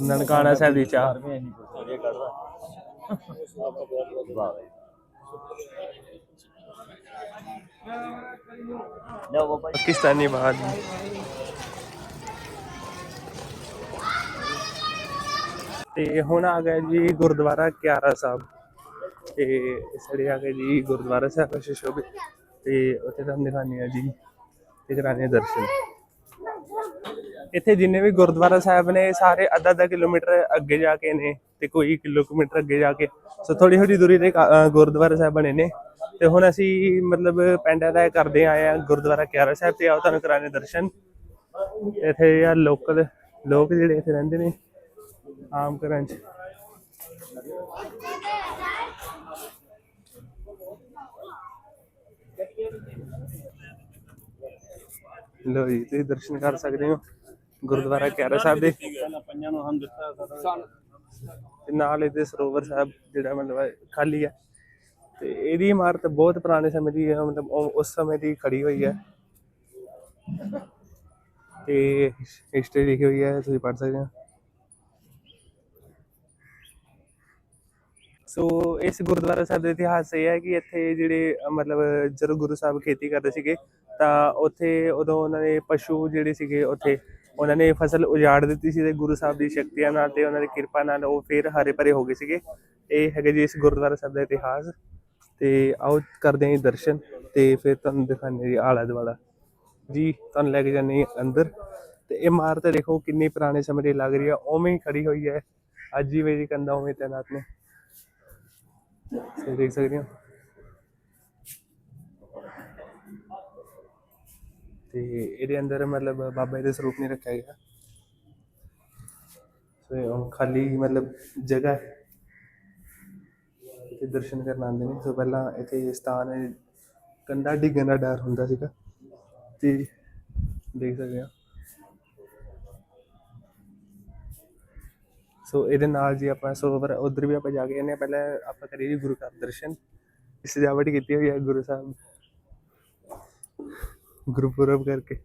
ਨਨਕਾਣਾ ਸਾਹਿਬ ਦੀ ਚਾਹ। ਵਾਹ ਲਓ ਤੇ ਹੁਣ ਆ ਗਿਆ ਜੀ ਗੁਰਦੁਆਰਾ ਕਿਆਰਾ ਸਾਹਿਬ ਤੇ ਸੜੇ ਆ ਗਏ ਜੀ ਗੁਰਦੁਆਰਾ ਸਾਹਿਬ ਸ਼ਿਸ਼ੋਭਿਤ ਤੇ ਉੱਥੇ ਤੁਹਾਨੂੰ ਦਿਖਾਉਂਦੇ ਆ ਜੀ ਤੇ ਕਰਾਣੇ ਦਰਸ਼ਨ ਇੱਥੇ ਜਿੰਨੇ ਵੀ ਗੁਰਦੁਆਰਾ ਸਾਹਿਬ ਨੇ ਸਾਰੇ ਅੱਧਾ ਅੱਧਾ ਕਿਲੋਮੀਟਰ ਅੱਗੇ ਜਾ ਕੇ ਨੇ ਤੇ ਕੋਈ ਕਿਲੋਮੀਟਰ ਅੱਗੇ ਜਾ ਕੇ। ਸੋ ਥੋੜੀ ਥੋੜੀ ਦੂਰੀ ਤੇ ਗੁਰਦੁਆਰਾ ਸਾਹਿਬ ਬਣੇ ਨੇ। ਤੇ ਹੁਣ ਅਸੀਂ ਮਤਲਬ ਪਿੰਡਾਂ ਦਾ ਕਰਦੇ ਆਏ ਆ ਗੁਰਦੁਆਰਾ ਕਿਆਰਾ ਸਾਹਿਬ ਤੇ ਆਓ ਤੁਹਾਨੂੰ ਕਰਾਣੇ ਦਰਸ਼ਨ। ਇੱਥੇ ਆ ਲੋਕਲ ਲੋਕ ਜਿਹੜੇ ਇੱਥੇ ਰਹਿੰਦੇ ਨੇ, ਆਮ ਘਰਾਂ 'ਚ। ਲੋ ਜੀ, ਤੁਸੀਂ ਦਰਸ਼ਨ ਕਰ ਸਕਦੇ ਹੋ ਗੁਰਦੁਆਰਾ ਕਿਆਰਾ ਸਾਹਿਬ ਦੇ। ਪੰਜਾਂ ਨੂੰ ਹਮ ਦਿੱਤਾ ਤੇ ਨਾਲ ਇਹਦੇ ਸਰੋਵਰ ਸਾਹਿਬ ਜਿਹੜਾ ਮਤਲਬ ਖਾਲੀ ਹੈ। ਤੇ ਇਹਦੀ ਇਮਾਰਤ ਬਹੁਤ ਪੁਰਾਣੇ ਸਮੇਂ ਦੀ ਹੈ, ਮਤਲਬ ਉਸ ਸਮੇਂ ਦੀ ਖੜੀ ਹੋਈ ਹੈ। ਤੇ ਹਿਸਟਰੀ ਲਿਖੀ ਹੋਈ ਹੈ, ਤੁਸੀਂ ਪੜ੍ਹ ਸਕਦੇ ਹੋ। ਸੋ ਇਸ ਗੁਰਦੁਆਰਾ ਸਾਹਿਬ ਦੇ ਇਤਿਹਾਸ ਇਹ ਹੈ ਕਿ ਇੱਥੇ ਜਿਹੜੇ, ਮਤਲਬ ਜਦੋਂ ਗੁਰੂ ਸਾਹਿਬ ਖੇਤੀ ਕਰਦੇ ਸੀਗੇ, ਤਾਂ ਉੱਥੇ ਉਦੋਂ ਉਹਨਾਂ ਨੇ ਪਸ਼ੂ ਜਿਹੜੇ ਸੀਗੇ, ਉੱਥੇ ਉਹਨਾਂ ਨੇ ਫਸਲ ਉਜਾੜ ਦਿੱਤੀ ਸੀ ਤੇ ਗੁਰੂ ਸਾਹਿਬ ਦੀ ਸ਼ਕਤੀਆਂ ਨਾਲ ਤੇ ਉਹਨਾਂ ਦੀ ਕਿਰਪਾ ਨਾਲ ਉਹ ਫਿਰ ਹਰੇ ਭਰੇ ਹੋ ਗਏ ਸੀਗੇ। ਇਹ ਹੈਗੇ ਜੀ ਇਸ ਗੁਰਦੁਆਰਾ ਸਾਹਿਬ ਦਾ ਇਤਿਹਾਸ। ਤੇ ਆਓ ਕਰਦੇ ਹਾਂ ਜੀ ਦਰਸ਼ਨ ਤੇ ਫਿਰ ਤੁਹਾਨੂੰ ਦਿਖਾਉਂਦੇ ਹਾਂ ਜੀ ਆਲਾ ਦੁਆਲਾ। ਜੀ, ਤੁਹਾਨੂੰ ਲੈ ਕੇ ਜਾਂਦੇ ਹਾਂ ਅੰਦਰ। ਤੇ ਇਹ ਇਮਾਰਤ ਦੇਖੋ ਕਿੰਨੀ ਪੁਰਾਣੇ ਸਮੇਂ ਦੀ ਲੱਗ ਰਹੀ ਹੈ, ਉਵੇਂ ਹੀ ਖੜੀ ਹੋਈ ਹੈ। ਅੱਜ ਹੀ ਮੇਰੀ ਕੰਦਾ ਉਵੇਂ ਤੈਨਾਤ ਨੇ। ਦੇਖ ਸਕਦੇ ਹੋ। ਤੇ ਇਹਦੇ ਅੰਦਰ ਮਤਲਬ ਬਾਬਾ ਜੀ ਦੇ ਸਰੂਪ ਨਹੀਂ ਰੱਖਿਆ ਗਿਆ। ਸੋ ਇਹ ਖਾਲੀ ਮਤਲਬ ਜਗ੍ਹਾ ਹੈ। ਇੱਥੇ ਦਰਸ਼ਨ ਕਰਨ ਆਉਂਦੇ ਨੇ। ਸੋ ਪਹਿਲਾਂ ਇੱਥੇ ਸਥਾਨ ਹੈ। ਕੰਧਾ ਡਿੱਗਣ ਦਾ ਡਰ ਹੁੰਦਾ ਸੀਗਾ। ਤੇ ਦੇਖ ਸਕਦੇ ਹੋ। ਸੋ ਇਹਦੇ ਨਾਲ ਜੀ ਆਪਾਂ ਸਰੋਵਰ ਉਧਰ ਵੀ ਆਪਾਂ ਜਾ ਕੇ ਆਨੇ ਪਹਿਲਾਂ ਆਪਾਂ ਕਰੀਏ ਜੀ ਗੁਰੂ ਘਰ ਦਰਸ਼ਨ। ਸਜਾਵਟ ਕੀਤੀ ਹੋਈ ਹੈ ਗੁਰੂ ਸਾਹਿਬ। ਗੁਰਪੁਰਬ ਕਰਕੇ।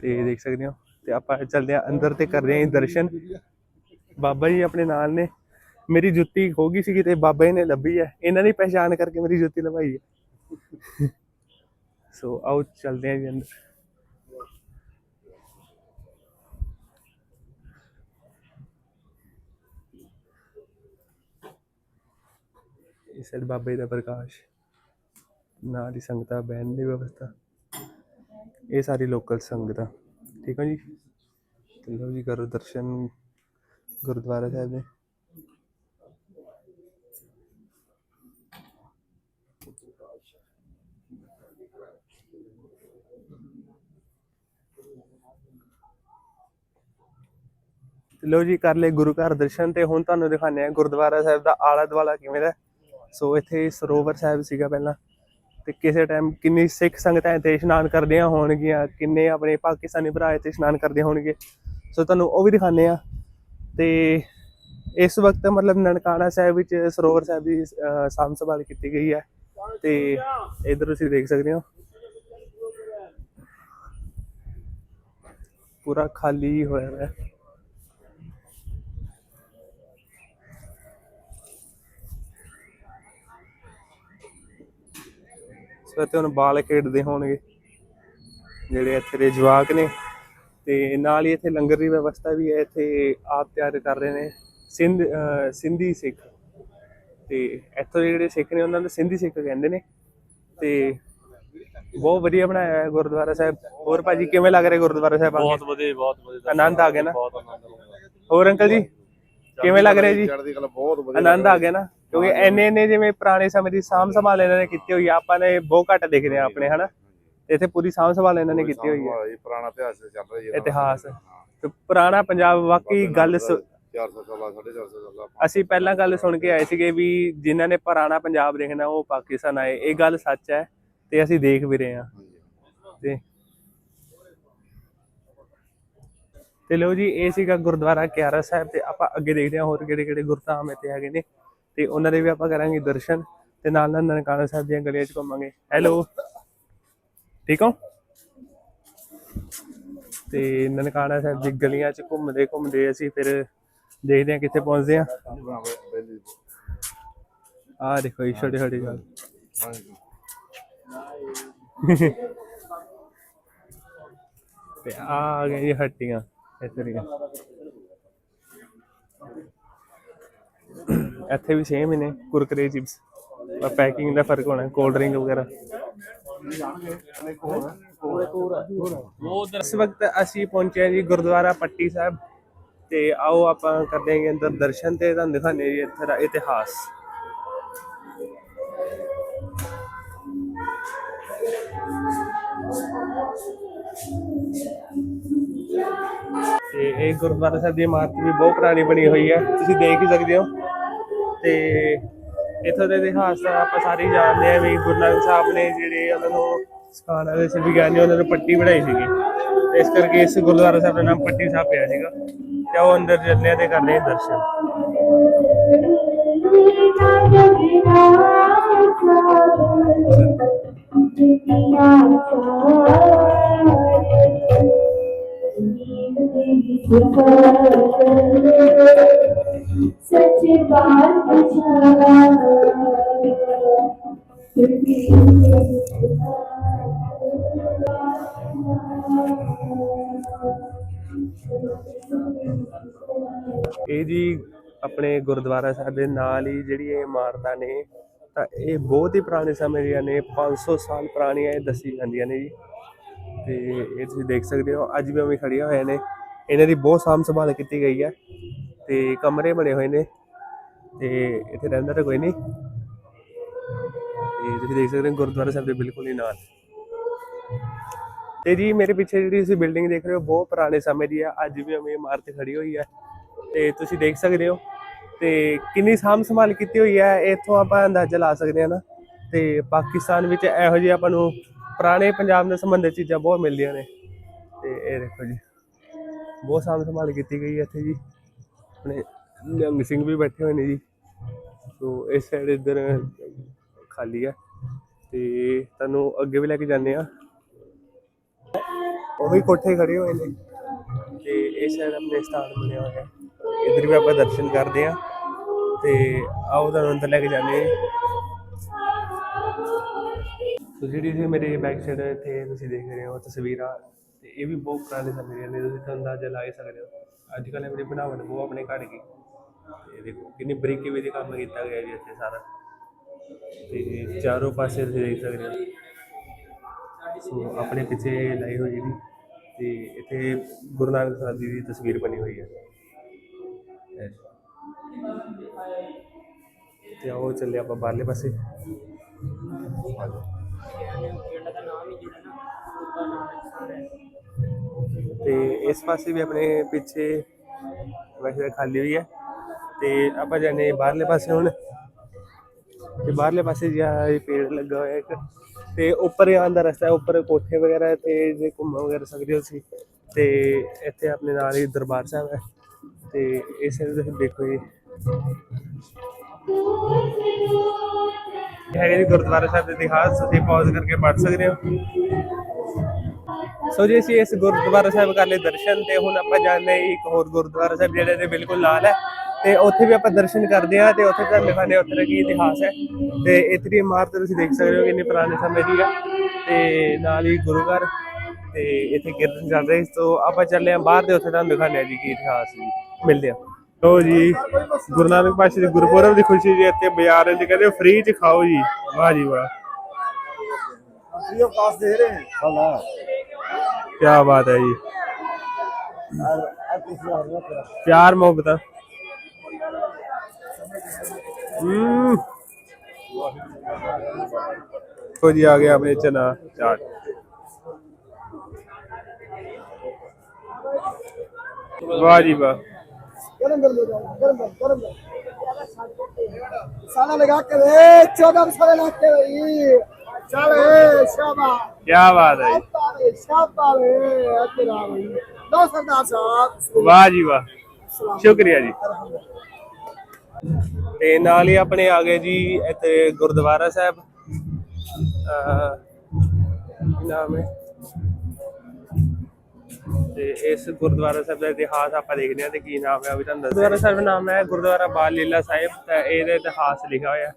ਤੇ ਦੇਖ ਸਕਦੇ ਹੋ, ਤੇ ਆਪਾਂ ਚੱਲਦੇ ਆ ਅੰਦਰ ਤੇ ਕਰਦੇ ਆ ਜੀ ਦਰਸ਼ਨ। ਬਾਬਾ ਜੀ ਆਪਣੇ ਨਾਲ ਨੇ। ਮੇਰੀ ਜੁੱਤੀ ਹੋ ਗਈ ਸੀਗੀ ਤੇ ਬਾਬਾ ਜੀ ਨੇ ਲੱਭੀ ਹੈ। ਇਹਨਾਂ ਨੇ ਪਹਿਚਾਨ ਕਰਕੇ ਮੇਰੀ ਜੁੱਤੀ ਲਵਾਈ ਹੈ। ਸੋ ਆਓ ਚੱਲਦੇ ਆ ਜੀ ਅੰਦਰ। ਇਸ ਸਾਈਡ ਬਾਬਾ ਜੀ ਦਾ ਪ੍ਰਕਾਸ਼, ਨਾਲ ਹੀ ਸੰਗਤਾਂ, ਬਹਿਣ ਦੀ ਵਿਵਸਥਾ। ਇਹ ਸਾਰੀ ਲੋਕਲ ਸੰਗਤ। ਆ ਠੀਕ ਆ ਜੀ? ਤੇ ਲਓ ਜੀ, ਕਰੋ ਦਰਸ਼ਨ ਗੁਰਦੁਆਰਾ ਸਾਹਿਬ ਦੇ। ਤੇ ਜੀ, ਕਰ ਲਏ ਗੁਰੂ ਘਰ ਦਰਸ਼ਨ ਤੇ ਹੁਣ ਤੁਹਾਨੂੰ ਦਿਖਾਉਂਦੇ ਆ ਗੁਰਦੁਆਰਾ ਸਾਹਿਬ ਦਾ ਆਲਾ ਦੁਆਲਾ ਕਿਵੇਂ ਦਾ। ਸੋ ਇੱਥੇ ਸਰੋਵਰ ਸਾਹਿਬ ਸੀਗਾ ਪਹਿਲਾਂ। ਤੇ ਕਿਸੇ ਟਾਈਮ ਕਿੰਨੀ ਸਿੱਖ ਸੰਗਤਾਂ ਇੱਥੇ ਇਸ਼ਨਾਨ ਕਰਦੀਆਂ ਹੋਣਗੀਆਂ, ਕਿੰਨੇ ਆਪਣੇ ਪਾਕਿਸਤਾਨੀ ਭਰਾ ਇੱਥੇ ਇਸ਼ਨਾਨ ਕਰਦੇ ਹੋਣਗੇ। ਸੋ ਤੁਹਾਨੂੰ ਉਹ ਵੀ ਦਿਖਾਉਂਦੇ ਆ ਤੇ ਇਸ ਵਕਤ ਮਤਲਬ ਨਨਕਾਣਾ ਸਾਹਿਬ ਵਿੱਚ, ਸਰੋਵਰ ਸਾਹਿਬ ਦੀ ਸਾਂਭ ਸੰਭਾਲ ਕੀਤੀ ਗਈ ਹੈ। ਤੇ ਇਧਰ ਤੁਸੀਂ ਦੇਖ ਸਕਦੇ ਹੋ। ਪੂਰਾ ਖਾਲੀ ਹੋਇਆ ਹੈ ਇੱਥੇ ਹੁਣ ਬਾਲ ਖੇਡਦੇ ਹੋਣਗੇ। ਜਿਹੜੇ ਇੱਥੇ ਦੇ ਜਵਾਕ ਨੇ। ਤੇ ਨਾਲ ਹੀ ਇੱਥੇ ਲੰਗਰ ਦੀ ਵਿਵਸਥਾ ਵੀ ਹੈ। ਇੱਥੇ ਆਪ ਤਿਆਰ ਕਰ ਰਹੇ ਨੇ। ਸਿੰਧ ਸਿੰਧੀ ਸਿੱਖ। ਤੇ ਇੱਥੋਂ ਦੇ ਜਿਹੜੇ ਸਿੱਖ ਨੇ ਉਹਨਾਂ ਨੂੰ ਸਿੰਧੀ ਸਿੱਖ ਕਹਿੰਦੇ ਨੇ। ਤੇ ਬਹੁਤ ਵਧੀਆ ਬਣਾਇਆ ਹੈ ਗੁਰਦੁਆਰਾ ਸਾਹਿਬ। ਹੋਰ ਭਾਜੀ ਕਿਵੇਂ ਲੱਗ ਰਿਹਾ ਗੁਰਦੁਆਰਾ ਸਾਹਿਬ? ਬਹੁਤ ਵਧੀਆ ਬਹੁਤ ਵਧੀਆ ਆਨੰਦ ਆ ਗਿਆ ਨਾ? ਬਹੁਤ ਆਨੰਦ ਆਉਂਦਾ ਹੋਰ ਅੰਕਲ ਜੀ ਕਿਵੇਂ ਲੱਗ ਰਿਹਾ ਜੀ? ਚੜ੍ਹਦੀ ਕਲਾ ਬਹੁਤ ਵਧੀਆ ਆਨੰਦ ਆ ਗਿਆ ਨਾ? ਕਿਉਂਕਿ ਐਨੇ ਐਨੇ ਜਿਵੇਂ ਪੁਰਾਣੇ ਸਮੇਂ ਦੀ ਸਾਂਭ ਸੰਭਾਲ ਇਹਨਾਂ ਨੇ ਕੀਤੀ ਹੋਈ ਆ ਆਪਾਂ ਨੇ ਬਹੁਤ ਘੱਟ ਦੇਖਦੇ ਆ ਆਪਣੇ ਹਨਾ? ਇੱਥੇ ਪੂਰੀ ਸਾਂਭ ਸੰਭਾਲ ਇਹਨਾਂ ਨੇ ਕੀਤੀ ਹੋਈ ਹੈ ਇਹ ਪੁਰਾਣਾ ਇਤਿਹਾਸ ਚੱਲ ਰਿਹਾ ਜੀ ਇਤਿਹਾਸ। ਤੇ ਪੁਰਾਣਾ ਪੰਜਾਬ ਵਾਕਈ ਗੱਲ ਸੁ- 400 ਸਾਲਾ 450 ਸਾਲਾ ਅਸੀਂ ਪਹਿਲਾਂ ਗੱਲ ਸੁਣ ਕੇ ਆਏ ਸੀਗੇ ਵੀ ਜਿਨ੍ਹਾਂ ਨੇ ਪੁਰਾਣਾ ਪੰਜਾਬ ਦੇਖਣਾ ਉਹ ਪਾਕਿਸਤਾਨ ਆਏ। ਇਹ ਗੱਲ ਸੱਚ ਹੈ ਤੇ ਅਸੀਂ ਦੇਖ ਵੀ ਰਹੇ ਹਾਂ। ਤੇ ਤੇ ਲੋ ਜੀ ਇਹ ਸੀਗਾ ਗੁਰਦੁਆਰਾ ਕਿਆਰਾ ਸਾਹਿਬ ਤੇ ਆਪਾਂ ਅੱਗੇ ਦੇਖਦੇ ਹਾਂ ਹੋਰ ਕਿਹੜੇ ਕਿਹੜੇ ਗੁਰਧਾਮ ਇੱਥੇ ਹੈਗੇ ਨੇ। ਤੇ ਉਹਨਾਂ ਦੇ ਵੀ ਆਪਾਂ ਕਰਾਂਗੇ ਦਰਸ਼ਨ ਤੇ ਨਾਲ ਨਾਲ ਨਨਕਾਣਾ ਸਾਹਿਬ ਦੀਆਂ ਗਲੀਆਂ 'ਚ ਘੁੰਮਾਂਗੇ। ਹੈਲੋ ਠੀਕ ਹੋ? ਤੇ ਨਨਕਾਣਾ ਸਾਹਿਬ ਦੀ ਗਲੀਆਂ 'ਚ ਘੁੰਮਦੇ ਘੁੰਮਦੇ ਅਸੀਂ ਫਿਰ ਦੇਖਦੇ ਹਾਂ ਕਿੱਥੇ ਪਹੁੰਚਦੇ ਹਾਂ। ਆ ਦੇਖੋ ਇਹ ਛੋਟੇ ਛੋਟੇ ਗੱਲ। ਤੇ ਆ ਗਏ ਜੀ ਹੱਟੀਆਂ ਇਸ ਤਰੀਕੇ ਇੱਥੇ ਵੀ ਸੇਮ ਹੀ ਨੇ ਕੁਰਕਰੇ ਚਿਪਸ ਪਰ ਪੈਕਿੰਗ ਦਾ ਫ਼ਰਕ ਹੋਣਾ ਕੋਲਡ ਡਰਿੰਕ ਵਗੈਰਾ। ਉਹ ਇਸ ਵਕਤ ਅਸੀਂ ਪਹੁੰਚੇ ਜੀ ਗੁਰਦੁਆਰਾ ਪੱਟੀ ਸਾਹਿਬ ਤੇ ਆਓ ਆਪਾਂ ਕਰਦੇ ਹਾਂ ਅੰਦਰ ਦਰਸ਼ਨ ਤੇ ਤੁਹਾਨੂੰ ਹਾਂ ਜੀ ਇੱਥੇ ਦਾ ਇਤਿਹਾਸ। ਤੇ ਇਹ ਗੁਰਦੁਆਰਾ ਸਾਹਿਬ ਦੀ ਇਮਾਰਤ ਵੀ ਬਹੁਤ ਪੁਰਾਣੀ ਬਣੀ ਹੋਈ ਹੈ ਤੁਸੀਂ ਦੇਖ ਹੀ ਸਕਦੇ ਹੋ। ਤੇ ਇੱਥੋਂ ਦੇ ਇਤਿਹਾਸ ਦਾ ਆਪਾਂ ਸਾਰੇ ਜਾਣਦੇ ਆ ਵੀ ਗੁਰੂ ਨਾਨਕ ਸਾਹਿਬ ਨੇ ਜਿਹੜੇ ਉਹਨਾਂ ਨੂੰ ਸਿਖਾਉਣ ਵਾਲੇ ਸੀ ਵਿਗਿਆਨੀ ਉਹਨਾਂ ਨੂੰ ਪੱਟੀ ਬਣਾਈ ਸੀਗੀ। ਇਸ ਕਰਕੇ ਇਸ ਗੁਰਦੁਆਰਾ ਸਾਹਿਬ ਦਾ ਨਾਮ ਪੱਟੀ ਸਾਹਿਬ ਪਿਆ ਸੀਗਾ। ਤੇ ਉਹ ਅੰਦਰ ਜੰਨੇ ਤੇ ਕਰਦੇ ਹਾਂ ਦਰਸ਼ਨ। सच्चे बात ਇਹ ਜੀ ਆਪਣੇ ਗੁਰਦੁਆਰਾ ਸਾਹਿਬ ਦੇ ਨਾਲ ਹੀ ਜਿਹੜੀ ਇਹ ਇਮਾਰਤਾਂ ਨੇ ਤਾਂ ਇਹ ਬਹੁਤ ਹੀ ਪੁਰਾਣੇ ਸਮੇਂ ਦੀਆਂ ਨੇ 500 ਸਾਲ ਪੁਰਾਣੀਆਂ ਇਹ ਦੱਸੀ ਜਾਂਦੀਆਂ ਨੇ ਜੀ ਤੇ ਇਹ ਤੁਸੀਂ ਦੇਖ ਸਕਦੇ ਹੋ ਅੱਜ ਵੀ ਉਵੇਂ ਖੜੀਆਂ ਹੋਈਆਂ ਨੇ ਇਹਨਾਂ ਦੀ ਬਹੁਤ ਸਾਂਭ ਸੰਭਾਲ ਕੀਤੀ ਗਈ ਹੈ ਤੇ ਕਮਰੇ ਬਣੇ ਹੋਏ ਨੇ ਤੇ ਇੱਥੇ ਰਹਿੰਦਾ ਤਾਂ ਕੋਈ ਨਹੀਂ। ਤੇ ਤੁਸੀਂ ਦੇਖ ਸਕਦੇ ਹੋ ਗੁਰਦੁਆਰਾ ਸਾਹਿਬ ਦੇ ਬਿਲਕੁਲ ਹੀ ਨਾਲ। ਤੇ ਜੀ ਮੇਰੇ ਪਿੱਛੇ ਜਿਹੜੀ ਤੁਸੀਂ ਬਿਲਡਿੰਗ ਦੇਖ ਰਹੇ ਹੋ ਬਹੁਤ ਪੁਰਾਣੇ ਸਮੇਂ ਦੀ ਹੈ ਅੱਜ ਵੀ ਉਵੇਂ ਇਮਾਰਤ ਖੜੀ ਹੋਈ ਹੈ ਤੇ ਤੁਸੀਂ ਦੇਖ ਸਕਦੇ ਹੋ ਤੇ ਕਿੰਨੀ ਸਾਂਭ ਸੰਭਾਲ ਕੀਤੀ ਹੋਈ ਹੈ ਇੱਥੋਂ ਆਪਾਂ ਅੰਦਾਜ਼ਾ ਲਾ ਸਕਦੇ ਹਾਂ ਨਾ। ਤੇ ਪਾਕਿਸਤਾਨ ਵਿੱਚ ਇਹੋ ਜਿਹੇ ਆਪਾਂ ਨੂੰ ਪੁਰਾਣੇ ਪੰਜਾਬ ਨਾਲ ਸੰਬੰਧਿਤ ਚੀਜ਼ਾਂ ਬਹੁਤ ਮਿਲਦੀਆਂ ਨੇ। ਤੇ ਇਹ ਦੇਖੋ ਜੀ, ਬਹੁਤ ਸਾਂਭ ਸੰਭਾਲ ਕੀਤੀ ਗਈ ਹੈ ਇੱਥੇ ਜੀ। ਆਪਣੇ ਨਿਹੰਗ ਸਿੰਘ ਵੀ ਬੈਠੇ ਹੋਏ ਨੇ ਜੀ। ਸੋ ਇਸ ਸਾਈਡ ਇੱਧਰ ਖਾਲੀ ਹੈ ਤੇ ਤੁਹਾਨੂੰ ਅੱਗੇ ਵੀ ਲੈ ਕੇ ਜਾਂਦੇ ਆ। ਉਹ ਵੀ ਕੋਠੇ ਖੜੇ ਹੋਏ ਨੇ। ਤੇ ਇਸ ਸਾਈਡ ਆਪਣੇ ਸਥਾਨ ਬਣਿਆ ਹੋਇਆ। ਹੈ ਇਧਰ ਵੀ ਆਪਾਂ ਦਰਸ਼ਨ ਕਰਦੇ ਆ। ਤੇ ਆਓ ਤੁਹਾਨੂੰ ਅੰਦਰ ਲੈ ਕੇ ਜਾਂਦੇ ਹਾਂ ਸੋ ਜਿਹੜੀ ਸੀ ਮੇਰੇ ਬੈਕ ਸਾਈਡ ਇੱਥੇ ਤੁਸੀਂ ਦੇਖ ਰਹੇ ਹੋ ਤਸਵੀਰਾਂ, ਤੇ ਇਹ ਵੀ ਬਹੁਤ ਪੁਰਾਣੇ ਸਮੇਂ ਦੀਆਂ ਨੇ। ਤੁਸੀਂ ਅੰਦਾਜ਼ਾ ਲਾ ਹੀ ਸਕਦੇ ਹੋ। ਅੱਜ ਕੱਲ੍ਹ ਆਪਣੀ ਬਣਾਵਟ ਬਹੁਤ ਆਪਣੇ ਘੜ ਗਈ ਇਹ ਦੇਖੋ ਕਿੰਨੀ ਬਰੀਕੀ ਵਿੱਚ ਕੰਮ ਕੀਤਾ ਗਿਆ ਜੀ ਇੱਥੇ ਸਾਰਾ। ਤੇ ਚਾਰੋਂ ਪਾਸੇ ਤੁਸੀਂ ਦੇਖ ਸਕਦੇ ਹੋ। ਸੋ ਆਪਣੇ ਪਿੱਛੇ ਲਾਈ ਹੋਈ ਜੀ ਤੇ ਇੱਥੇ ਗੁਰੂ ਨਾਨਕ ਸਾਹਿਬ ਜੀ ਦੀ ਤਸਵੀਰ ਬਣੀ ਹੋਈ ਹੈ। ਇਹ। ਤੇ ਆਓ ਚੱਲੇ ਆਪਾਂ ਬਾਹਰਲੇ ਪਾਸੇ। ਆ ਜਾਓ। ਤੇ ਇਸ ਪਾਸੇ ਵੀ ਆਪਣੇ ਪਿੱਛੇ ਵੈਸੇ ਖਾਲੀ ਹੋਈ ਹੈ। ਤੇ ਆਪਾਂ ਜਾਣੇ ਬਾਹਰਲੇ ਪਾਸੇ ਹੁਣ। ਤੇ ਬਾਹਰਲੇ ਪਾਸੇ ਜਿਹਾ ਇਹ ਪੇੜ ਲੱਗਾ ਹੋਇਆ ਇੱਕ। ਤੇ ਉੱਪਰ ਆਉਣ ਦਾ ਰਸਤਾ ਹੈ, ਉੱਪਰ ਕੋਠੇ ਵਗੈਰਾ ਹੈ ਤੇ ਜੇ ਘੁੰਮ ਵਗੈਰਾ ਸਕਦੇ ਹੋ ਤੁਸੀਂ। ਤੇ ਇੱਥੇ ਆਪਣੇ ਨਾਲ ਹੀ ਦਰਬਾਰ ਸਾਹਿਬ ਹੈ। ਤੇ ਇਸ ਸਾਈਡ ਤੁਸੀਂ ਦੇਖੋ ਜੀ। ਹੈਗੇ ਜੀ ਗੁਰਦੁਆਰਾ ਸਾਹਿਬ ਦੇ ਇਤਿਹਾਸ, ਤੁਸੀਂ ਪੌਜ਼ ਕਰਕੇ ਪੜ੍ਹ ਸਕਦੇ ਹੋ। ਸੋ ਜੀ ਅਸੀਂ ਇਸ ਗੁਰਦੁਆਰਾ ਸਾਹਿਬ ਕਰ ਲਏ ਦਰਸ਼ਨ ਤੇ ਹੁਣ ਆਪਾਂ ਜਾਣੇ ਇੱਕ ਹੋਰ ਗੁਰਦੁਆਰਾ ਸਾਹਿਬ ਜਿਹੜੇ ਦੇ ਬਿਲਕੁਲ ਨਾਲ ਹੈ ਤੇ ਉੱਥੇ ਵੀ ਆਪਾਂ ਦਰਸ਼ਨ ਕਰਦੇ ਆ ਤੇ ਉੱਥੇ ਦਾ ਲਿਖਾਣੇ ਉੱਥੇ ਦਾ ਕੀ ਇਤਿਹਾਸ ਹੈ ਤੇ ਇਤਨੀ ਇਮਾਰਤ ਤੁਸੀਂ ਦੇਖ ਸਕਦੇ ਹੋ ਕਿ ਇੰਨੇ ਪੁਰਾਣੇ ਸਮੇਂ ਦੀ ਹੈ ਤੇ ਨਾਲ ਹੀ ਗੁਰੂ ਘਰ ਤੇ ਇੱਥੇ ਕੀਰਤਨ ਚੱਲ ਰਿਹਾ ਸੋ। ਆਪਾਂ ਚੱਲੇ ਆ ਬਾਹਰ ਦੇ ਉੱਥੇ ਦਾ ਦਿਖਾਣੇ ਜੀ ਕੀ ਇਤਿਹਾਸ ਜੀ। ਮਿਲਦੇ ਆ ਤੋ ਜੀ ਗੁਰੂ ਨਾਨਕ ਪਾਤਸ਼ਾਹ ਦੇ ਗੁਰਪੁਰਬ ਦੀ ਖੁਸ਼ੀ ਜੀ ਇੱਥੇ ਬਾਜ਼ਾਰ ਦੇ ਕਹਿੰਦੇ ਫ੍ਰੀ ਚ ਖਾਓ ਜੀ। ਵਾਹ ਜੀ ਵਾਹ। ਫ੍ਰੀ ਆਫ ਕਾਸਟ ਦੇ ਰਹੇ ਹਾਂ ਹਾਂ। क्या बात है जी प्यार मोहब्बत। हम्म। तो जी आ गया अपने चना चाट। वाह जी वाह। साला लगा के चौदह साल लगा के भाई ਸਾਲੇ ਸ਼ਾਬਾਸ਼। ਕੀ ਬਾਤ ਹੈ ਜੀ। ਸ਼ਾਬਾਸ਼। ਅੱਜ ਰਾਮ ਲੋ ਸਰਦਾਰ ਸਾਹਿਬ ਵਾਹ ਜੀ ਵਾਹ। ਸ਼ੁਕਰੀਆ ਜੀ। ਤੇ ਨਾਲ ਹੀ ਆਪਣੇ ਆ ਗਏ ਜੀ ਇੱਥੇ ਗੁਰਦੁਆਰਾ ਸਾਹਿਬ। ਅਹ, ਨਾਮ ਹੈ? ਤੇ ਇਸ ਗੁਰਦੁਆਰਾ ਸਾਹਿਬ ਦਾ ਇਤਿਹਾਸ ਆਪਾਂ ਦੇਖਦੇ ਹਾਂ ਤੇ ਕੀ ਨਾਮ ਹੈ ਉਹ ਵੀ ਤੁਹਾਨੂੰ ਦੱਸ ਗੁਰਦੁਆਰਾ ਸਾਹਿਬ ਦਾ ਨਾਮ ਹੈ ਗੁਰਦੁਆਰਾ ਬਾਲ ਲੀਲਾ ਸਾਹਿਬ ਤੇ ਇਹਦਾ ਇਤਿਹਾਸ ਲਿਖਿਆ ਹੋਇਆ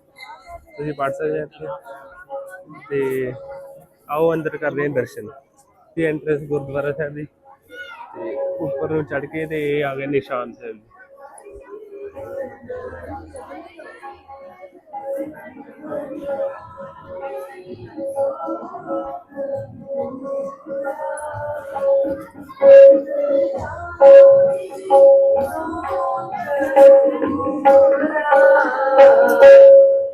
ਤੁਸੀਂ ਪੜ੍ਹ ਸਕਦੇ ਹੋ ਇੱਥੇ। ਤੇ ਆਓ ਅੰਦਰ ਕਰਦੇ ਹਾਂ ਦਰਸ਼ਨ। ਤੇ ਐਂਟਰੈਂਸ ਗੁਰਦੁਆਰਾ ਸਾਹਿਬ ਦੀ ਤੇ ਉੱਪਰ ਨੂੰ ਚੜ ਕੇ ਤੇ ਇਹ ਆ ਗਏ ਨਿਸ਼ਾਨ ਸਾਹਿਬ ਜੀ। ਸਾਰੇ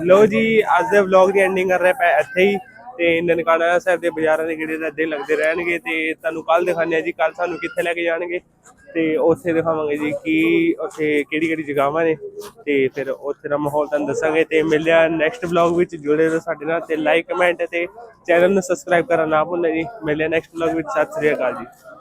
ਲੋ ਜੀ, ਅੱਜ ਦੇ ਵਲੌਗ ਦੀ ਐਂਡਿੰਗ ਕਰ ਰਹੇ ਪਏ ਇੱਥੇ ਹੀ ਤੇ ਨਨਕਾਣਾ ਸਾਹਿਬ ਦੇ ਬਾਜ਼ਾਰਾਂ ਦੇ ਗੇੜੇ ਤਾਂ ਇੱਦਾਂ ਲੱਗਦੇ ਰਹਿਣਗੇ ਤੇ ਤੁਹਾਨੂੰ ਕੱਲ ਦਿਖਾਉਂਦੇ ਆ ਜੀ ਕੱਲ ਸਾਨੂੰ ਕਿੱਥੇ ਲੈ ਕੇ ਜਾਣਗੇ ਤੇ ਉੱਥੇ ਦਿਖਾਵਾਂਗੇ ਜੀ ਕੀ ਉੱਥੇ ਕਿਹੜੀ ਕਿਹੜੀ ਜਗ੍ਹਾਵਾਂ ਨੇ ਤੇ ਫਿਰ ਉੱਥੇ ਦਾ ਮਾਹੌਲ ਤੁਹਾਨੂੰ ਦੱਸਾਂਗੇ ਤੇ ਮਿਲਿਆ ਨੈਕਸਟ ਵਲੌਗ ਵਿੱਚ। ਜੁੜੇ ਰਹੋ ਸਾਡੇ ਨਾਲ ਤੇ ਲਾਈਕ ਕਮੈਂਟ ਤੇ ਚੈਨਲ ਨੂੰ ਸਬਸਕ੍ਰਾਈਬ ਕਰਨਾ ਨਾ ਭੁੱਲਣਾ ਜੀ। ਮਿਲਿਆ ਨੈਕਸਟ ਵਲੌਗ ਵਿੱਚ। ਸਤਿ ਸ੍ਰੀ ਅਕਾਲ ਜੀ।